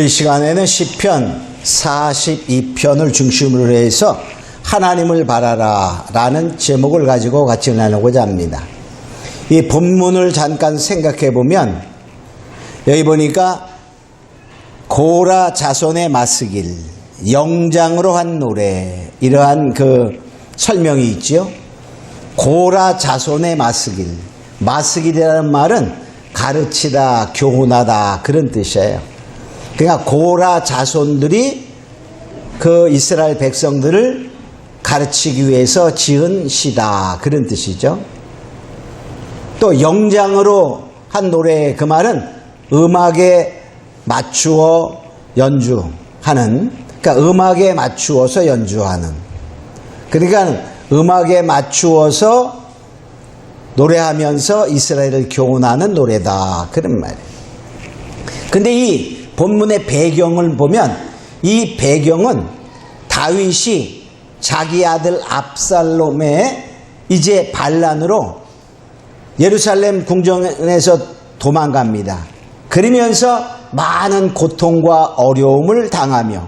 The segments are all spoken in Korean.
이 시간에는 시편 42편을 중심으로 해서 하나님을 바라라 라는 제목을 가지고 같이 나누고자 합니다. 이 본문을 잠깐 생각해 보면 여기 보니까 고라 자손의 마스길 영장으로 한 노래 이러한 그 설명이 있지요. 고라 자손의 마스길 마스길이라는 말은 가르치다 교훈하다 그런 뜻이에요. 그러니까 고라 자손들이 그 이스라엘 백성들을 가르치기 위해서 지은 시다 그런 뜻이죠. 또 영장으로 한 노래 그 말은 음악에 맞추어 연주하는 그러니까 음악에 맞추어서 연주하는 그러니까 음악에 맞추어서 노래하면서 이스라엘을 교훈하는 노래다 그런 말이에요. 근데 이 본문의 배경을 보면 이 배경은 다윗이 자기 아들 압살롬의 이제 반란으로 예루살렘 궁정에서 도망갑니다. 그러면서 많은 고통과 어려움을 당하며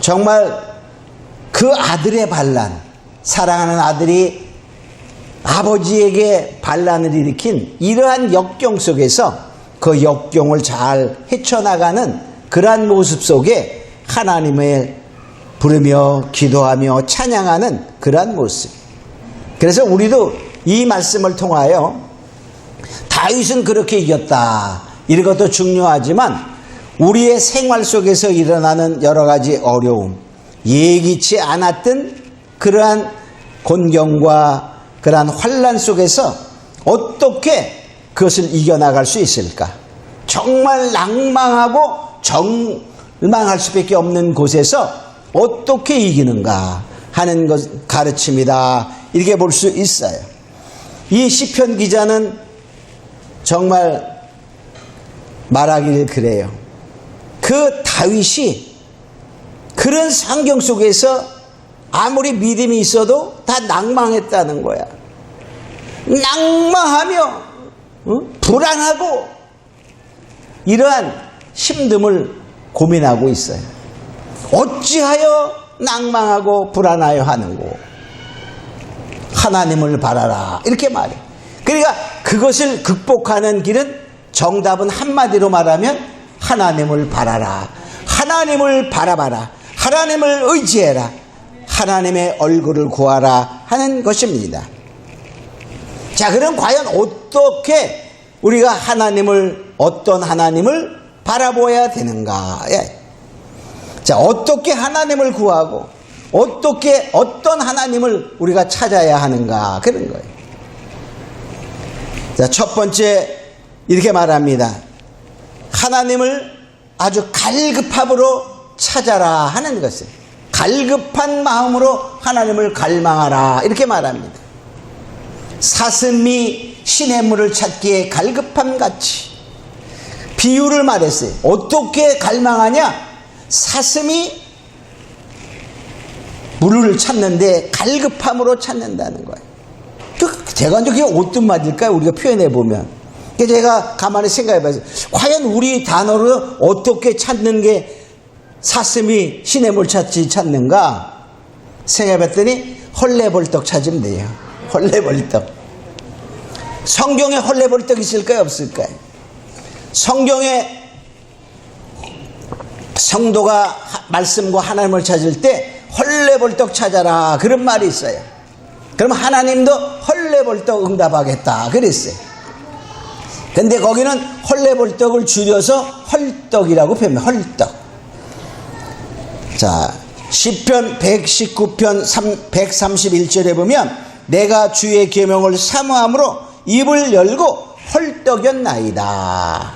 정말 그 아들의 반란, 사랑하는 아들이 아버지에게 반란을 일으킨 이러한 역경 속에서 그 역경을 잘 헤쳐나가는 그러한 모습 속에 하나님을 부르며 기도하며 찬양하는 그러한 모습. 그래서 우리도 이 말씀을 통하여 다윗은 그렇게 이겼다. 이런 것도 중요하지만 우리의 생활 속에서 일어나는 여러 가지 어려움, 예기치 않았던 그러한 곤경과 그러한 환란 속에서 어떻게 그것을 이겨나갈 수 있을까? 정말 낭망하고 절망할 수밖에 없는 곳에서 어떻게 이기는가 하는 것 가르침이다. 이렇게 볼 수 있어요. 이 시편 기자는 정말 말하기를 그래요. 그 다윗이 그런 상경 속에서 아무리 믿음이 있어도 다 낭망했다는 거야. 낭망하며 어? 불안하고 이러한 힘듦을 고민하고 있어요. 어찌하여 낭망하고 불안하여 하는고 하나님을 바라라 이렇게 말해. 그러니까 그것을 극복하는 길은 정답은 한마디로 말하면 하나님을 바라라. 하나님을 바라봐라. 하나님을 의지해라. 하나님의 얼굴을 구하라 하는 것입니다. 자, 그럼 과연 어떻게 우리가 하나님을 어떤 하나님을 바라보아야 되는가? 예. 자, 어떻게 하나님을 구하고 어떻게 어떤 하나님을 우리가 찾아야 하는가? 그런 거예요. 자, 첫 번째 이렇게 말합니다. 하나님을 아주 갈급함으로 찾아라 하는 것을 갈급한 마음으로 하나님을 갈망하라 이렇게 말합니다. 사슴이 신의 물을 찾기에 갈급함 같이 비유를 말했어요. 어떻게 갈망하냐? 사슴이 물을 찾는데 갈급함으로 찾는다는 거예요. 그 제가 이제 그게 어떤 말일까요? 우리가 표현해 보면. 제가 가만히 생각해 봐서 과연 우리 단어로 어떻게 찾는 게 사슴이 신의 물 찾지 찾는가? 생각해 봤더니 헐레벌떡 찾으면 돼요. 헐레벌떡. 성경에 헐레벌떡 있을까요? 없을까요? 성경에 성도가 말씀과 하나님을 찾을 때 헐레벌떡 찾아라 그런 말이 있어요. 그럼 하나님도 헐레벌떡 응답하겠다 그랬어요. 근데 거기는 헐레벌떡을 줄여서 헐떡이라고 표현해요. 헐떡. 자, 시편 119편 131절에 보면 내가 주의 계명을 사모함으로 입을 열고 헐떡였나이다.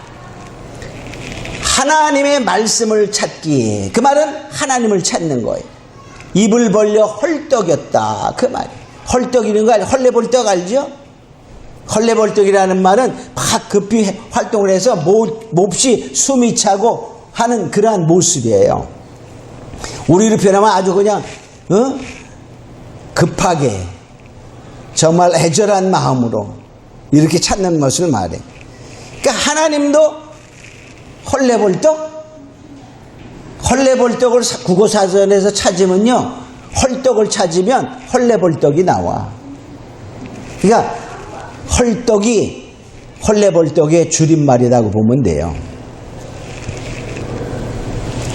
하나님의 말씀을 찾기. 그 말은 하나님을 찾는 거예요. 입을 벌려 헐떡였다. 그 말이. 헐떡이는 거 아니에요. 헐레벌떡 알죠? 헐레벌떡이라는 말은 막 급히 활동을 해서 몹시 숨이 차고 하는 그러한 모습이에요. 우리를 표현하면 아주 그냥 어? 급하게 정말 애절한 마음으로 이렇게 찾는 것을 말해. 그러니까 하나님도 헐레벌떡? 헐레벌떡을 사- 국어사전에서 찾으면요. 헐떡을 찾으면 헐레벌떡이 나와. 그러니까 헐떡이 헐레벌떡의 줄임말이라고 보면 돼요.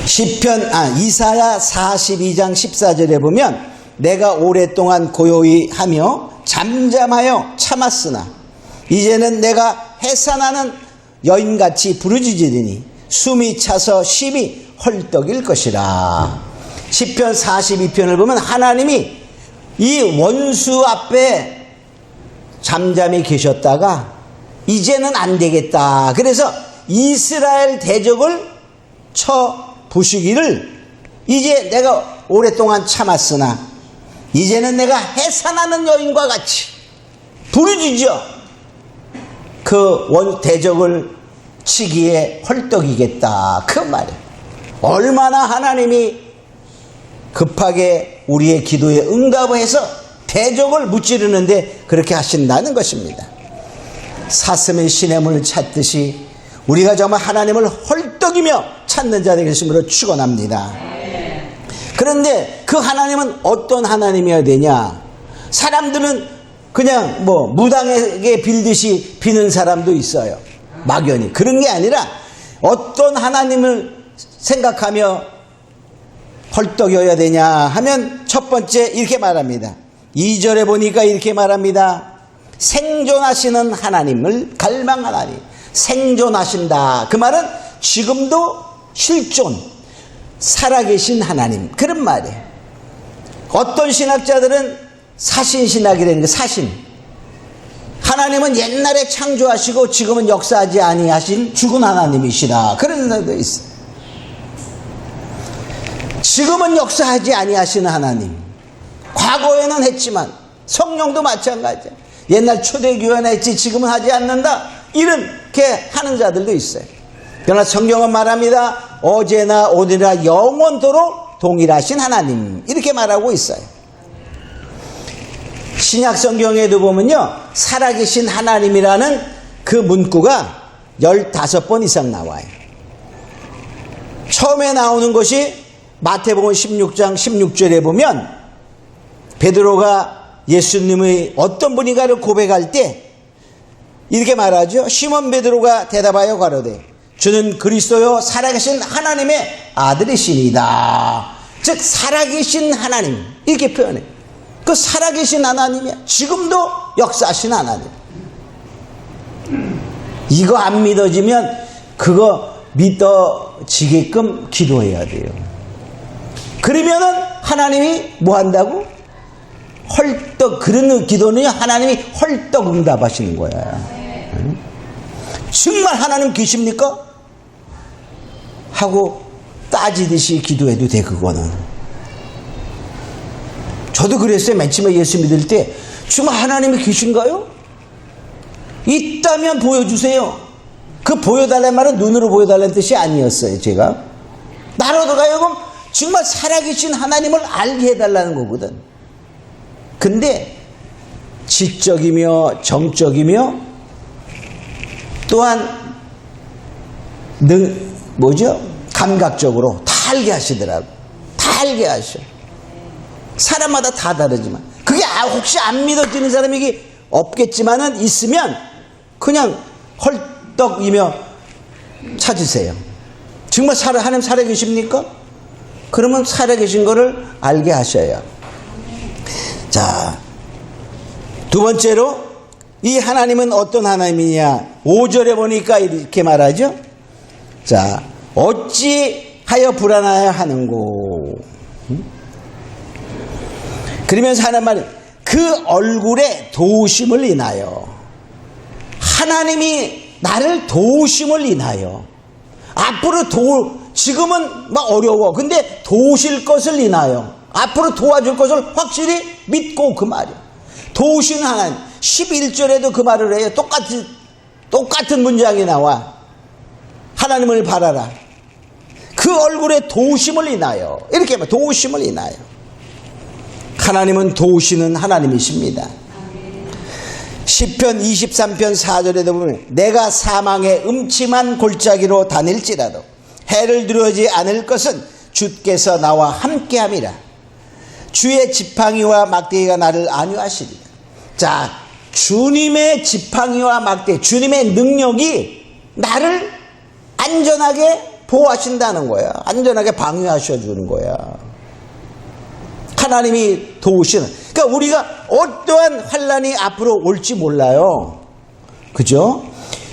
시편 아 이사야 42장 14절에 보면 내가 오랫동안 고요히 하며 잠잠하여 참았으나 이제는 내가 해산하는 여인같이 부르짖으리니 숨이 차서 심히 헐떡일 것이라. 시편 42편을 보면 하나님이 이 원수 앞에 잠잠히 계셨다가 이제는 안 되겠다. 그래서 이스라엘 대적을 쳐 부시기를 이제 내가 오랫동안 참았으나 이제는 내가 해산하는 여인과 같이 부르짖어 그 원 대적을 치기에 헐떡이겠다. 그 말이에요. 얼마나 하나님이 급하게 우리의 기도에 응답을 해서 대적을 무찌르는데 그렇게 하신다는 것입니다. 사슴의 시냇물을 찾듯이 우리가 정말 하나님을 헐떡이며 찾는 자들이 계심으로 축원합니다. 그런데 그 하나님은 어떤 하나님이어야 되냐? 사람들은 그냥 뭐 무당에게 빌듯이 비는 사람도 있어요. 막연히 그런 게 아니라 어떤 하나님을 생각하며 헐떡여야 되냐 하면 첫 번째 이렇게 말합니다. 2절에 보니까 이렇게 말합니다. 생존하시는 하나님을 갈망하나니 생존하신다. 그 말은 지금도 실존 살아계신 하나님 그런 말이에요. 어떤 신학자들은 사신 신학이라는 게 사신. 하나님은 옛날에 창조하시고 지금은 역사하지 아니하신 죽은 하나님이시라. 그런 사람도 있어요. 지금은 역사하지 아니하시는 하나님. 과거에는 했지만 성령도 마찬가지야. 옛날 초대교회는 했지 지금은 하지 않는다. 이렇게 하는 자들도 있어요. 그러나 성경은 말합니다. 어제나 오늘이나 영원토록 동일하신 하나님. 이렇게 말하고 있어요. 신약 성경에도 보면요. 살아계신 하나님이라는 그 문구가 15번 이상 나와요. 처음에 나오는 것이 마태복음 16장 16절에 보면 베드로가 예수님의 어떤 분인가를 고백할 때 이렇게 말하죠. 시몬 베드로가 대답하여 가로되 주는 그리스도요 살아계신 하나님의 아들이시니다. 즉 살아계신 하나님 이렇게 표현해. 그 살아계신 하나님이야. 지금도 역사하신 하나님. 이거 안 믿어지면 그거 믿어지게끔 기도해야 돼요. 그러면은 하나님이 뭐 한다고? 헐떡 그런 기도는 하나님이 헐떡 응답하시는 거야. 응? 정말 하나님 계십니까? 하고 따지듯이 기도해도 돼 그거는. 저도 그랬어요. 맨 처음에 예수 믿을 때 정말 하나님이 계신가요? 있다면 보여주세요. 그 보여달라는 말은 눈으로 보여달라는 뜻이 아니었어요. 제가 나로도 하여금 정말 살아계신 하나님을 알게 해달라는 거거든. 근데 지적이며 정적이며 또한 능 뭐죠? 감각적으로 다 알게 하시더라고. 다 알게 하셔. 사람마다 다 다르지만 그게 아, 혹시 안 믿어지는 사람이 이게 없겠지만은 있으면 그냥 헐떡이며 찾으세요. 정말 살아 하나님 살아 계십니까? 그러면 살아 계신 거를 알게 하셔야. 자, 두 번째로 이 하나님은 어떤 하나님이냐? 5절에 보니까 이렇게 말하죠. 자, 어찌하여 불안하여 하는고? 음? 그러면서 하는 말이 그 얼굴에 도우심을 인하여 하나님이 나를 도우심을 인하여 앞으로 도 지금은 막 어려워. 근데 도우실 것을 인하여 앞으로 도와줄 것을 확실히 믿고 그 말이야. 도우신 하나님. 11절에도 그 말을 해요. 똑같은 똑같은 문장이 나와. 하나님을 바라라. 그 얼굴에 도우심을 인하여 이렇게 말 도우심을 인하여 하나님은 도우시는 하나님이십니다. 10편 23편 4절에도 보면 내가 사망의 음침한 골짜기로 다닐지라도 해를 두려워하지 않을 것은 주께서 나와 함께함이라 주의 지팡이와 막대기가 나를 안위하시리라 자 주님의 지팡이와 막대 주님의 능력이 나를 안전하게 보호하신다는 거야 안전하게 방위하셔 주는 거야 하나님이 도우시는. 그러니까 우리가 어떠한 환란이 앞으로 올지 몰라요. 그죠?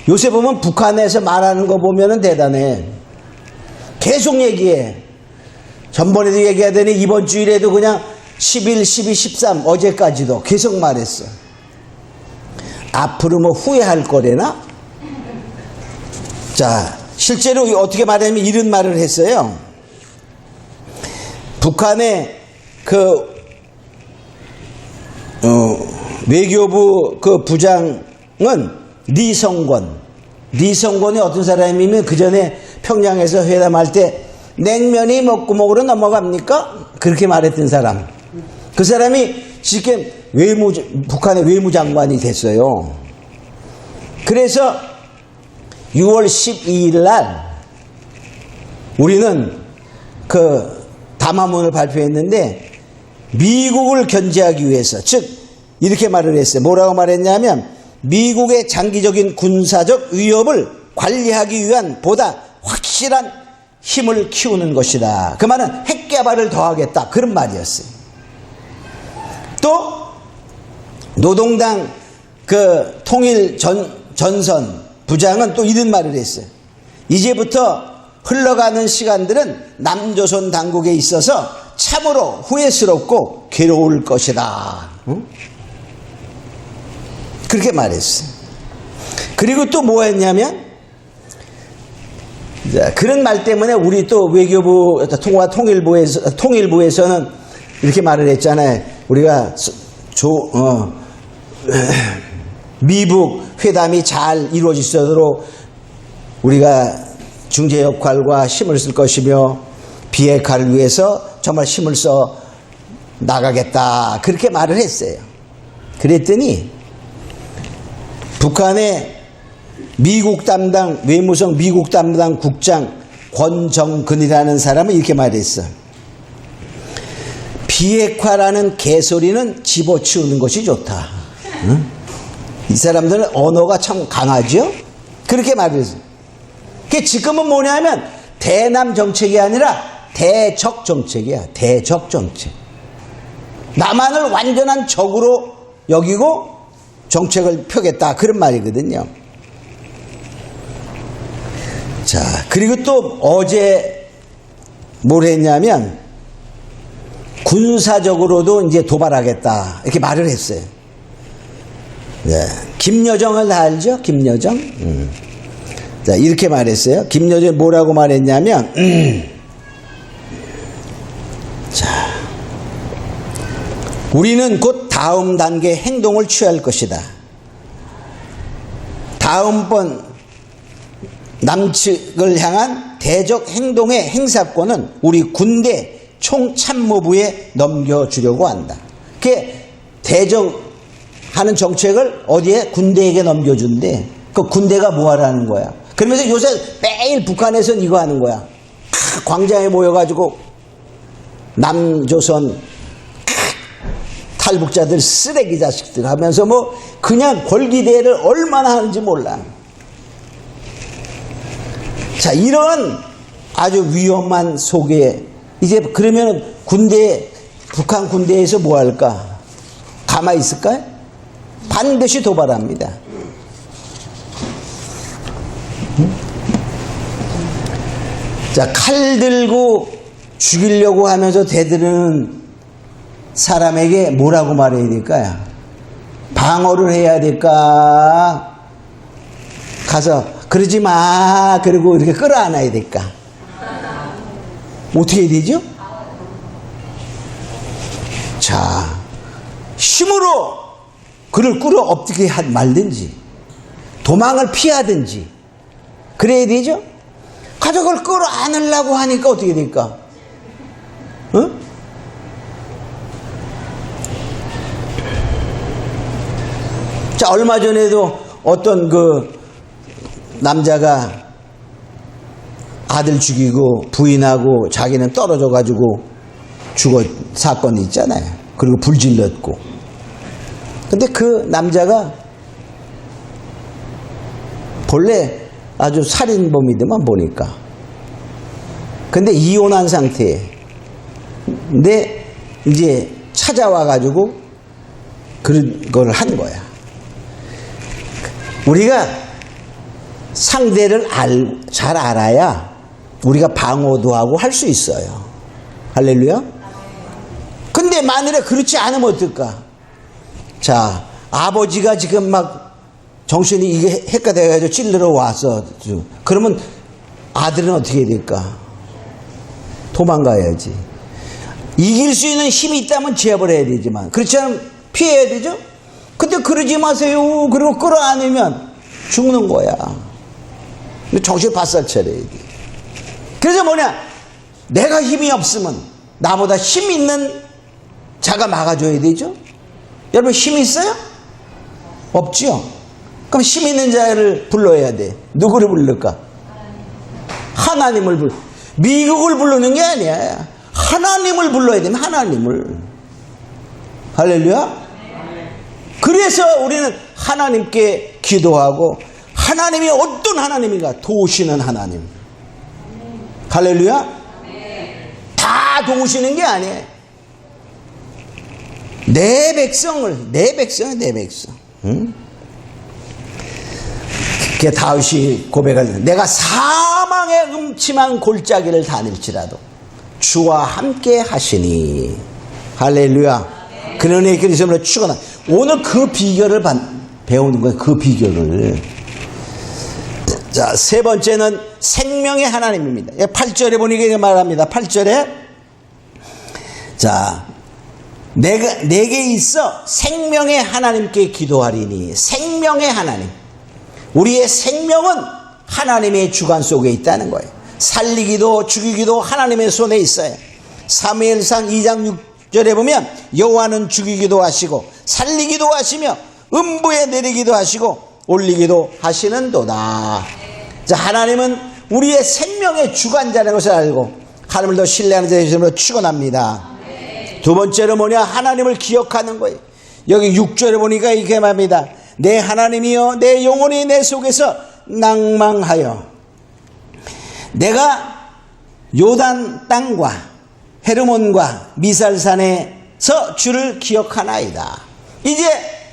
요새 보면 북한에서 말하는 거 보면은 대단해. 계속 얘기해. 전번에도 얘기하더니 이번 주일에도 그냥 11, 12, 13 어제까지도 계속 말했어. 앞으로 뭐 후회할 거래나? 자, 실제로 어떻게 말하냐면 이런 말을 했어요. 북한의 그 어, 외교부 그 부장은 리성권 리성권이 어떤 사람이면 그 전에 평양에서 회담할 때 냉면이 먹구먹으로 넘어갑니까? 그렇게 말했던 사람 그 사람이 지금 외무 북한의 외무장관이 됐어요. 그래서 6월 12일 날 우리는 그 담화문을 발표했는데 미국을 견제하기 위해서 즉 이렇게 말을 했어요. 뭐라고 말했냐면 미국의 장기적인 군사적 위협을 관리하기 위한 보다 확실한 힘을 키우는 것이다. 그 말은 핵 개발을 더하겠다. 그런 말이었어요. 또 노동당 그 통일 전, 전선 부장은 또 이런 말을 했어요. 이제부터 흘러가는 시간들은 남조선 당국에 있어서 참으로 후회스럽고 괴로울 것이다. 응? 그렇게 말했어요. 그리고 또 뭐 했냐면, 자, 그런 말 때문에 우리 또 외교부, 통화 통일부에서, 통일부에서는 이렇게 말을 했잖아요. 우리가 조, 어, 미북 회담이 잘 이루어질 수 있도록 우리가 중재 역할과 힘을 쓸 것이며 비핵화를 위해서 정말 힘을 써 나가겠다. 그렇게 말을 했어요. 그랬더니 북한의 미국 담당 외무성 미국 담당 국장 권정근이라는 사람은 이렇게 말했어. 비핵화라는 개소리는 집어치우는 것이 좋다. 응? 이 사람들은 언어가 참 강하죠? 그렇게 말했어요. 그게 지금은 뭐냐면 대남 정책이 아니라 대적 정책이야. 대적 정책. 남한을 완전한 적으로 여기고 정책을 펴겠다. 그런 말이거든요. 자, 그리고 또 어제 뭘 했냐면 군사적으로도 이제 도발하겠다. 이렇게 말을 했어요. 네. 김여정을 다 알죠? 김여정? 음. 자, 이렇게 말했어요. 김여정이 뭐라고 말했냐면, 음. 자, 우리는 곧 다음 단계 행동을 취할 것이다. 다음번 남측을 향한 대적 행동의 행사권은 우리 군대 총참모부에 넘겨주려고 한다. 그게 대적 하는 정책을 어디에 군대에게 넘겨준대. 그 군대가 뭐 하라는 거야. 그러면서 요새 매일 북한에서는 이거 하는 거야. 광장에 모여가지고 남조선 탈북자들 쓰레기 자식들 하면서 뭐 그냥 권리대회를 얼마나 하는지 몰라. 자, 이런 아주 위험한 속에 이제 그러면 군대, 북한 군대에서 뭐 할까? 가만히 있을까요? 반드시 도발합니다. 자, 칼 들고 죽이려고 하면서 대들은 사람에게 뭐라고 말해야 될까요? 방어를 해야 될까? 가서 그러지 마. 그리고 이렇게 끌어안아야 될까? 어떻게 해야 되죠? 자, 힘으로 그를 끌어 엎드게 말든지, 도망을 피하든지, 그래야 되죠? 가족을 끌어 안으려고 하니까 어떻게 될까? 어? 자, 얼마 전에도 어떤 그 남자가 아들 죽이고 부인하고 자기는 떨어져 가지고 죽어 사건이 있잖아요. 그리고 불질렀고. 근데 그 남자가 본래 아주 살인범이더만 보니까. 근데 이혼한 상태에. 근데 이제 찾아와 가지고 그런 걸 한 거야. 우리가 상대를 알, 잘 알아야 우리가 방어도 하고 할 수 있어요. 할렐루야? 근데 만일에 그렇지 않으면 어떨까? 자, 아버지가 지금 막 정신이 이게 핵가 돼가지고 찔러러 와서 그러면 아들은 어떻게 해야 될까? 도망가야지. 이길 수 있는 힘이 있다면 제압을 해야 되지만 그렇지 않으면 피해야 되죠? 근데 그러지 마세요. 그리고 끌어안으면 죽는 거야. 정신 바싹 차려야 돼. 그래서 뭐냐? 내가 힘이 없으면 나보다 힘 있는 자가 막아줘야 되죠? 여러분 힘 있어요? 없죠? 그럼 힘 있는 자를 불러야 돼. 누구를 부를까? 하나님을 불러. 미국을 부르는 게 아니야. 하나님을 불러야 되면 하나님을. 할렐루야? 그래서 우리는 하나님께 기도하고 하나님이 어떤 하나님인가? 도우시는 하나님. 할렐루야? 다 도우시는 게 아니에요. 내 백성을, 내 백성은 내 백성. 응? 그 다윗이 고백을 내가 사망의 음침한 골짜기를 다닐지라도 주와 함께 하시니. 할렐루야. 그러니 그리스도로 추구나. 오늘 그 비결을 배우는 거예요 그 비결을. 자 세 번째는 생명의 하나님입니다. 8절에 보니까 말합니다. 8절에. 자 내가, 내게 있어 생명의 하나님께 기도하리니 생명의 하나님 우리의 생명은 하나님의 주관 속에 있다는 거예요. 살리기도 죽이기도 하나님의 손에 있어요. 사무엘상 2장 6절에 보면 여호와는 죽이기도 하시고 살리기도 하시며 음부에 내리기도 하시고 올리기도 하시는도다. 자, 하나님은 우리의 생명의 주관자라는 것을 알고 하나님을 더 신뢰하는 자의 이름으로 축원합니다. 두 번째로 뭐냐? 하나님을 기억하는 거예요. 여기 6절에 보니까 이렇게 말합니다. 내 하나님이여 내 영혼이 내 속에서 낭망하여 내가 요단 땅과 헤르몬과 미살산에서 주를 기억하나이다. 이제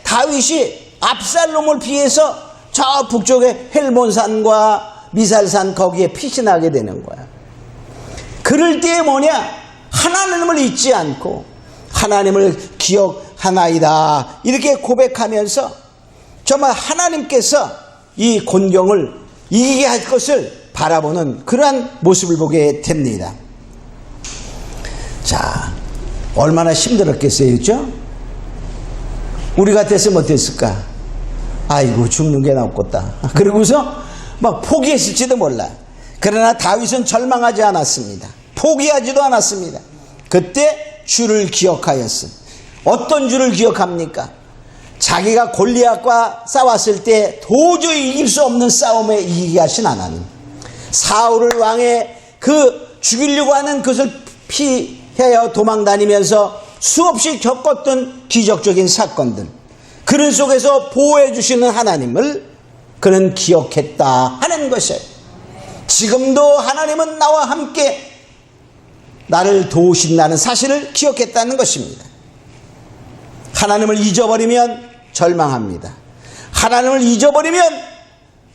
다윗이 압살롬을 피해서 저 북쪽의 헬몬산과 미살산 거기에 피신하게 되는 거야. 그럴 때에 뭐냐? 하나님을 잊지 않고 하나님을 기억하나이다. 이렇게 고백하면서 정말 하나님께서 이 곤경을 이기게 할 것을 바라보는 그러한 모습을 보게 됩니다. 자, 얼마나 힘들었겠어요, 그죠? 우리 같았으면 어땠을까? 아이고, 죽는 게 나왔겠다. 그러고서 막 포기했을지도 몰라. 그러나 다윗은 절망하지 않았습니다. 포기하지도 않았습니다. 그때 주를 기억하였음. 어떤 주를 기억합니까? 자기가 골리앗과 싸웠을 때 도저히 이길 수 없는 싸움에 이기게 하신 하나님. 사울을 왕의 그 죽이려고 하는 것을 피해야 도망 다니면서 수없이 겪었던 기적적인 사건들. 그런 속에서 보호해 주시는 하나님을 그는 기억했다 하는 것이에요. 지금도 하나님은 나와 함께 나를 도우신다는 사실을 기억했다는 것입니다. 하나님을 잊어버리면 절망합니다. 하나님을 잊어버리면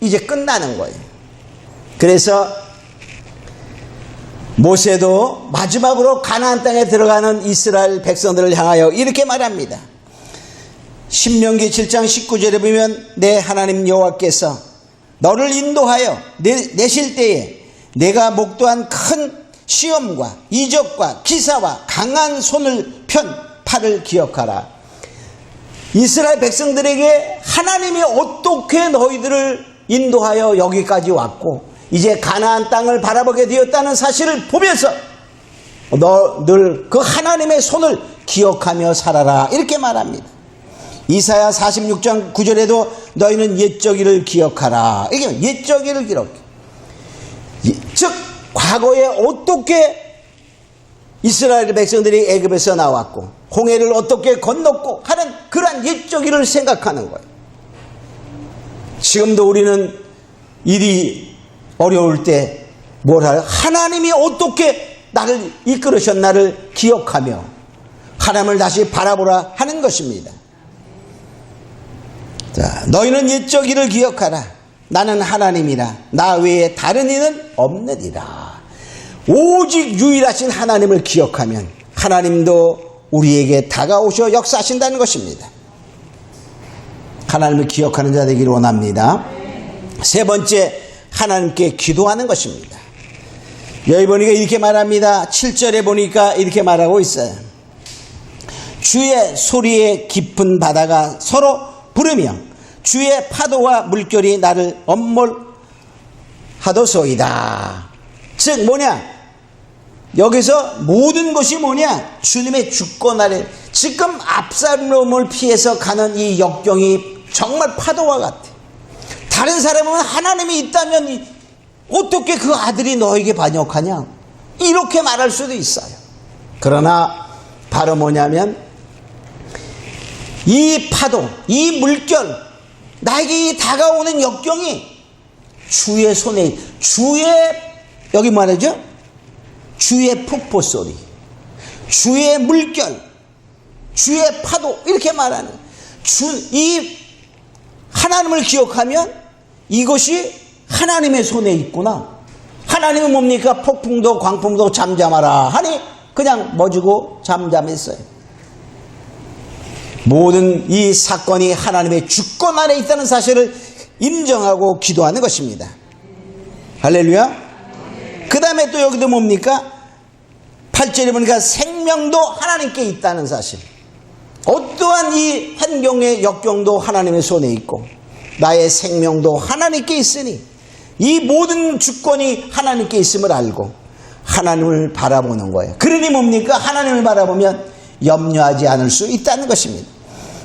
이제 끝나는 거예요. 그래서 모세도 마지막으로 가나안 땅에 들어가는 이스라엘 백성들을 향하여 이렇게 말합니다. 신명기 7장 19절에 보면 내 하나님 여호와께서 너를 인도하여 내실 때에 내가 목도한 큰 시험과 이적과 기사와 강한 손을 편 팔을 기억하라. 이스라엘 백성들에게 하나님이 어떻게 너희들을 인도하여 여기까지 왔고 이제 가나안 땅을 바라보게 되었다는 사실을 보면서 너 늘 그 하나님의 손을 기억하며 살아라 이렇게 말합니다. 이사야 46장 9절에도 너희는 옛적 일을 기억하라. 이게 옛적 일을 기록. 즉 과거에 어떻게 이스라엘 백성들이 애굽에서 나왔고 홍해를 어떻게 건넜고 하는 그러한 옛적일을 생각하는 거예요. 지금도 우리는 일이 어려울 때 뭘 할? 하나님이 어떻게 나를 이끌으셨나를 기억하며 하나님을 다시 바라보라 하는 것입니다. 자, 너희는 옛적 일을 기억하라. 나는 하나님이라. 나 외에 다른 이는 없느니라. 오직 유일하신 하나님을 기억하면 하나님도 우리에게 다가오셔 역사하신다는 것입니다. 하나님을 기억하는 자 되기를 원합니다. 세 번째, 하나님께 기도하는 것입니다. 여기 보니까 이렇게 말합니다. 7절에 보니까 이렇게 말하고 있어요. 주의 소리에 깊은 바다가 서로 부르며 주의 파도와 물결이 나를 엄몰하도소이다. 즉 뭐냐? 여기서 모든 것이 뭐냐? 주님의 주권 아래 지금 압살롬을 피해서 가는 이 역경이 정말 파도와 같아. 다른 사람은 하나님이 있다면 어떻게 그 아들이 너에게 반역하냐? 이렇게 말할 수도 있어요. 그러나 바로 뭐냐면 이 파도, 이 물결, 나에게 이 다가오는 역경이 주의 손에, 주의, 여기 말하죠? 주의 폭포 소리, 주의 물결, 주의 파도, 이렇게 말하는. 주, 이 하나님을 기억하면 이것이 하나님의 손에 있구나. 하나님은 뭡니까? 폭풍도 광풍도 잠잠하라 하니 그냥 멎고 잠잠했어요. 모든 이 사건이 하나님의 주권 안에 있다는 사실을 인정하고 기도하는 것입니다. 할렐루야. 그 다음에 또 여기도 뭡니까? 8절에 보니까 생명도 하나님께 있다는 사실. 어떠한 이 환경의 역경도 하나님의 손에 있고, 나의 생명도 하나님께 있으니, 이 모든 주권이 하나님께 있음을 알고, 하나님을 바라보는 거예요. 그러니 뭡니까? 하나님을 바라보면 염려하지 않을 수 있다는 것입니다.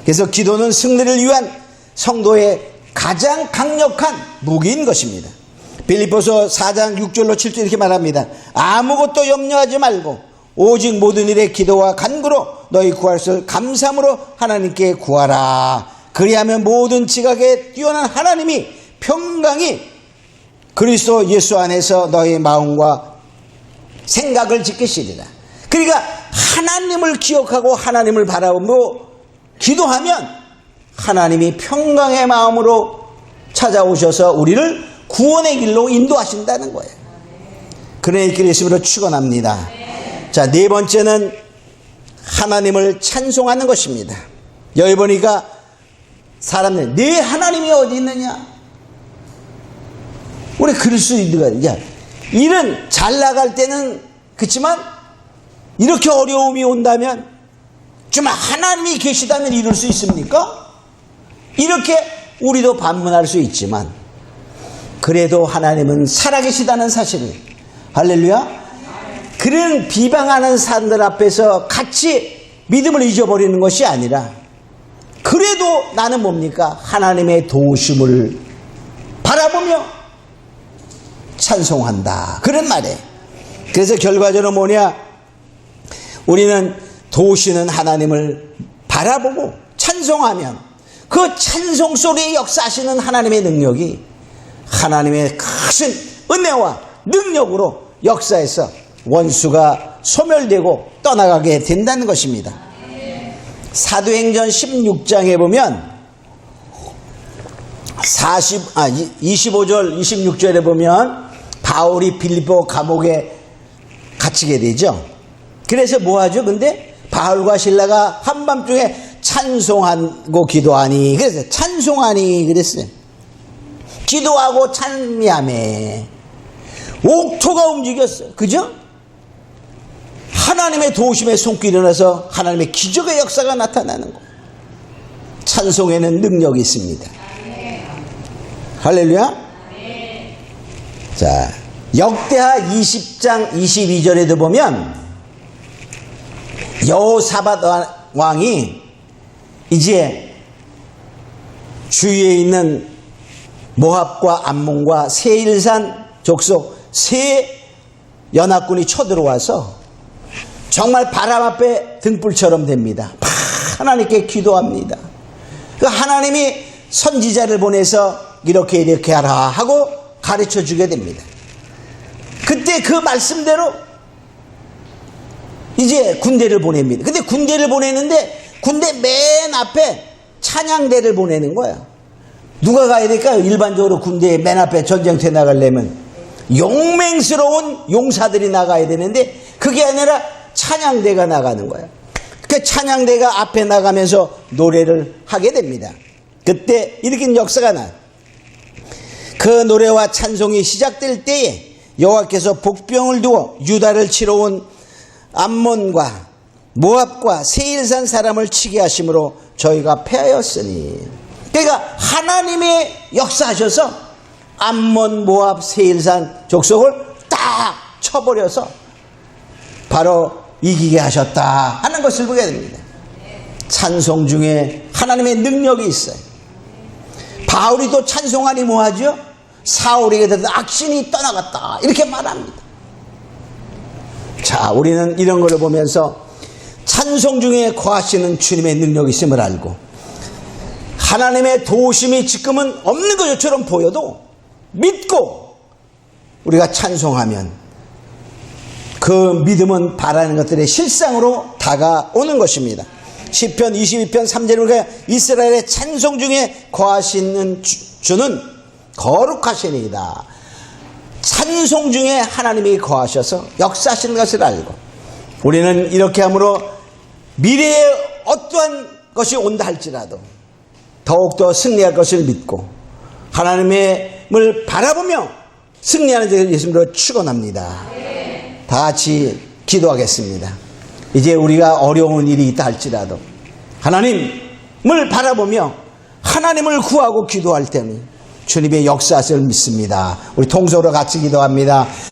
그래서 기도는 승리를 위한 성도의 가장 강력한 무기인 것입니다. 빌리포서 4장 6절로 7절 이렇게 말합니다. 아무것도 염려하지 말고 오직 모든 일에 기도와 간구로 너희 구할 것을 감사함으로 하나님께 구하라. 그리하면 모든 지각에 뛰어난 하나님이 평강이 그리스도 예수 안에서 너희 마음과 생각을 지키시리라. 그러니까 하나님을 기억하고 하나님을 바라보므로 기도하면 하나님이 평강의 마음으로 찾아오셔서 우리를 구원의 길로 인도하신다는 거예요. 그런 길 예수로 축원합니다. 자, 네 번째는 하나님을 찬송하는 것입니다. 여기 보니까 사람들 네 하나님이 어디 있느냐? 우리 있는 거야. 일은 잘 나갈 때는 그렇지만 이렇게 어려움이 온다면 정말 하나님이 계시다면 이룰 수 있습니까? 이렇게 우리도 반문할 수 있지만 그래도 하나님은 살아계시다는 사실을 할렐루야. 그런 비방하는 사람들 앞에서 같이 믿음을 잊어버리는 것이 아니라 그래도 나는 뭡니까? 하나님의 도우심을 바라보며 찬송한다. 그런 말이에요. 그래서 결과적으로 뭐냐? 우리는 도우시는 하나님을 바라보고 찬송하면 그 찬송 소리에 역사하시는 하나님의 능력이 하나님의 큰 은혜와 능력으로 역사에서 원수가 소멸되고 떠나가게 된다는 것입니다. 사도행전 16장에 보면 40, 아, 25절, 26절에 보면 바울이 빌리보 감옥에 갇히게 되죠. 그래서 뭐 하죠? 근데 바울과 신라가 한밤중에 찬송하고 기도하니 그래서 찬송하니 그랬어요. 기도하고 찬미하며 옥토가 움직였어요. 그죠? 하나님의 도우심의 손길이 일어나서 하나님의 기적의 역사가 나타나는 거. 찬송에는 능력이 있습니다. 할렐루야. 자, 역대하 20장 22절에도 보면 여호사밧 왕이 이제 주위에 있는 모압과 암몬과 세일산 족속 세 연합군이 쳐들어와서 정말 바람 앞에 등불처럼 됩니다. 하나님께 기도합니다. 그 하나님이 선지자를 보내서 이렇게 이렇게 하라 하고 가르쳐 주게 됩니다. 그때 그 말씀대로 이제 군대를 보냅니다. 근데 군대를 보내는데 군대 맨 앞에 찬양대를 보내는 거야. 누가 가야 될까요? 일반적으로 군대 맨 앞에 전쟁터에 나가려면 용맹스러운 용사들이 나가야 되는데 그게 아니라 찬양대가 나가는 거야. 그 찬양대가 앞에 나가면서 노래를 하게 됩니다. 그때 일으킨 역사가 나. 그 노래와 찬송이 시작될 때에 여호와께서 복병을 두어 유다를 치러 온 암몬과 모압과 세일산 사람을 치게 하심으로 저희가 패하였으니 그러니까 하나님의 역사하셔서 암몬 모압 세일산 족속을 딱 쳐버려서 바로 이기게 하셨다 하는 것을 보게 됩니다. 찬송 중에 하나님의 능력이 있어요. 바울이 또 찬송하니 뭐하죠? 사울에게 대한 악신이 떠나갔다 이렇게 말합니다. 자, 우리는 이런 것을 보면서 찬송 중에 거하시는 주님의 능력이 있음을 알고 하나님의 도우심이 지금은 없는 것처럼 보여도 믿고 우리가 찬송하면 그 믿음은 바라는 것들의 실상으로 다가오는 것입니다. 시편 22편 3절에 보니까 이스라엘의 찬송 중에 거하시는 주- 주는 거룩하시니이다. 찬송 중에 하나님이 거하셔서 역사하시는 것을 알고 우리는 이렇게 함으로 미래에 어떠한 것이 온다 할지라도 더욱더 승리할 것을 믿고 하나님을 바라보며 승리하는 자를 예수님으로 축원합니다. 다 같이 기도하겠습니다. 이제 우리가 어려운 일이 있다 할지라도 하나님을 바라보며 하나님을 구하고 기도할 때는 주님의 역사를 믿습니다. 우리 통성으로 같이 기도합니다.